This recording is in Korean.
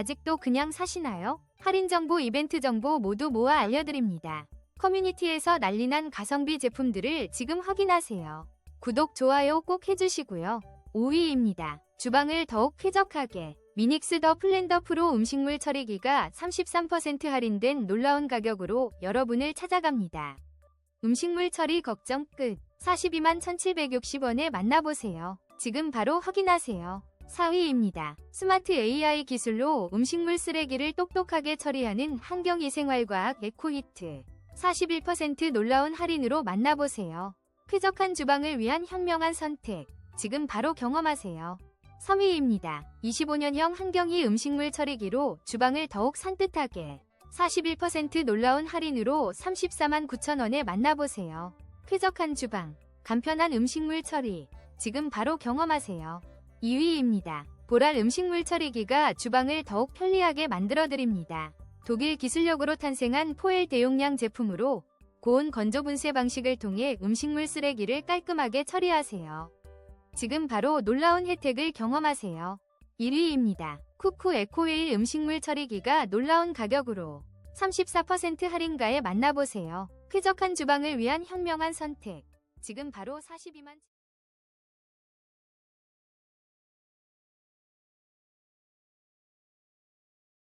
아직도 그냥 사시나요? 할인 정보, 이벤트 정보 모두 모아 알려드립니다. 커뮤니티에서 난리난 가성비 제품들을 지금 확인하세요. 구독, 좋아요 꼭 해주시고요. 5위입니다. 주방을 더욱 쾌적하게. 미닉스 더 플랜더 프로 음식물 처리기가 33% 할인된 놀라운 가격으로 여러분을 찾아갑니다. 음식물 처리 걱정 끝. 42만 1760원에 만나보세요. 지금 바로 확인하세요. 4위입니다. 스마트 AI 기술로 음식물 쓰레기를 똑똑하게 처리하는 환경위생활과학 에코히트. 41% 놀라운 할인으로 만나보세요. 쾌적한 주방을 위한 현명한 선택. 지금 바로 경험하세요. 3위입니다. 25년형 환경이 음식물 처리기로 주방을 더욱 산뜻하게. 41% 놀라운 할인으로 34만 9천원에 만나보세요. 쾌적한 주방, 간편한 음식물 처리. 지금 바로 경험하세요. 2위입니다. 보랄 음식물 처리기가 주방을 더욱 편리하게 만들어드립니다. 독일 기술력으로 탄생한 포엘 대용량 제품으로 고온 건조 분쇄 방식을 통해 음식물 쓰레기를 깔끔하게 처리하세요. 지금 바로 놀라운 혜택을 경험하세요. 1위입니다. 쿠쿠 에코웨일 음식물 처리기가 놀라운 가격으로 34% 할인가에 만나보세요. 쾌적한 주방을 위한 현명한 선택. 지금 바로 42만